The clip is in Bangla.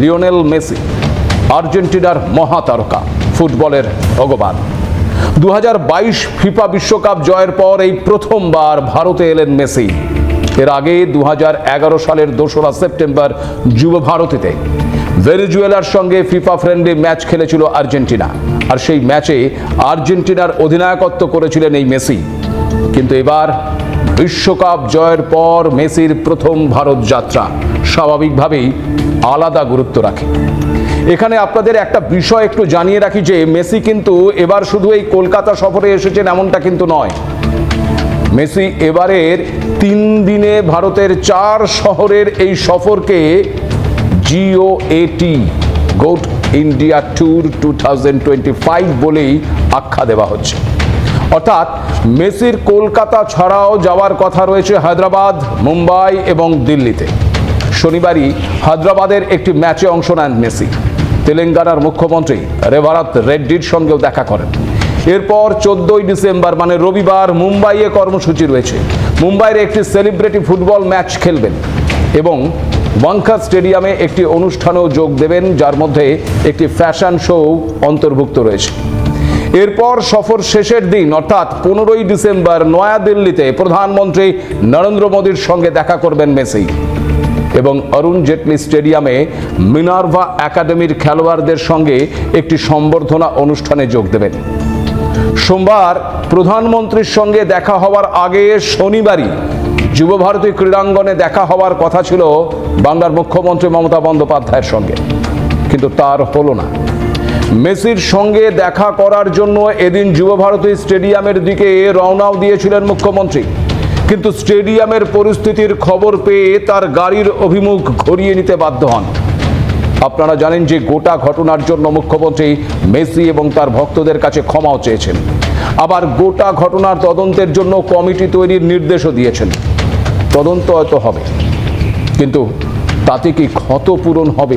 লিওনেল মেসি, আর্জেন্টিনার মহাতারকা, ফুটবলের ভগবান। দুহাজার বাইশ ফিফা বিশ্বকাপ জয়ের পর এই প্রথমবার ভারতে এলেন মেসি। এর আগে দু হাজার এগারো সালের দোসরা সেপ্টেম্বর যুব ভারতীতে ভেনেজুয়েলার সঙ্গে ফিফা ফ্রেন্ডলি ম্যাচ খেলেছিল আর্জেন্টিনা। আর সেই ম্যাচে আর্জেন্টিনার অধিনায়কত্ব করেছিলেন এই মেসি। কিন্তু এবার বিশ্বকাপ জয়ের পর মেসির প্রথম ভারত যাত্রা স্বাভাবিকভাবেই আলাদা গুরুত্ব রাখে। এখানে আপনাদের একটা বিষয় একটু জানিয়ে রাখি যে, মেসি কিন্তু এবার শুধু এই কলকাতা সফরে এসেছেন এমনটা কিন্তু নয়। মেসি এবারের তিন দিনে ভারতের চার শহরের এই সফরকে G O A T GOAT India tour two thousand twenty five বলেই আখ্যা দেওয়া হচ্ছে। অর্থাৎ মেসির কলকাতা ছাড়াও যাওয়ার কথা রয়েছে হায়দ্রাবাদ, মুম্বাই এবং দিল্লিতে। শনিবারই হায়দ্রাবাদের একটি ম্যাচে অংশ নেন মেসি। তেলেঙ্গানার মুখ্যমন্ত্রী রেভারাত রেড্ডির সঙ্গেও দেখা করেন। এরপর চোদ্দই ডিসেম্বর মানে রবিবার, মুম্বাইয়ে কর্মসূচি রয়েছে। মুম্বাইয়ের একটি সেলিব্রিটি ফুটবল ম্যাচ খেলবেন এবং ওয়াঙ্কার স্টেডিয়ামে একটি অনুষ্ঠানেও যোগ দেবেন, যার মধ্যে একটি ফ্যাশন শো অন্তর্ভুক্ত রয়েছে। এরপর সফর শেষের দিন, অর্থাৎ পনেরোই ডিসেম্বর নয়াদিল্লিতে প্রধানমন্ত্রী নরেন্দ্র মোদীর সঙ্গে দেখা করবেন মেসি। এবং অরুণ জেটলি স্টেডিয়ামে মিনার্ভা একাডেমির খেলোয়াড়দের সঙ্গে একটি সম্বর্ধনা অনুষ্ঠানে যোগ দেবেন। সোমবার প্রধানমন্ত্রীর সঙ্গে দেখা হওয়ার আগে শনিবারই যুবভারতী ক্রীড়াঙ্গনে দেখা হওয়ার কথা ছিল বাংলার মুখ্যমন্ত্রী মমতা বন্দ্যোপাধ্যায়ের সঙ্গে। কিন্তু তার হলো না। মেসির সঙ্গে দেখা করার জন্য এদিন যুবভারতী স্টেডিয়ামের দিকে রওনাও দিয়েছিলেন মুখ্যমন্ত্রী। কিন্তু স্টেডিয়ামের পরিস্থিতির খবর পেয়ে তার গাড়ির অভিমুখ ঘুরিয়ে নিতে বাধ্য হন। আপনারা জানেন যে গোটা ঘটনার জন্য মুখ্যমন্ত্রী মেসি এবং তার ভক্তদের কাছে ক্ষমাও চেয়েছেন। আবার গোটা ঘটনার তদন্তের জন্য কমিটি তৈরির নির্দেশও দিয়েছেন। তদন্ত হয়তো হবে। কিন্তু তাতে কি ক্ষত পূরণ হবে?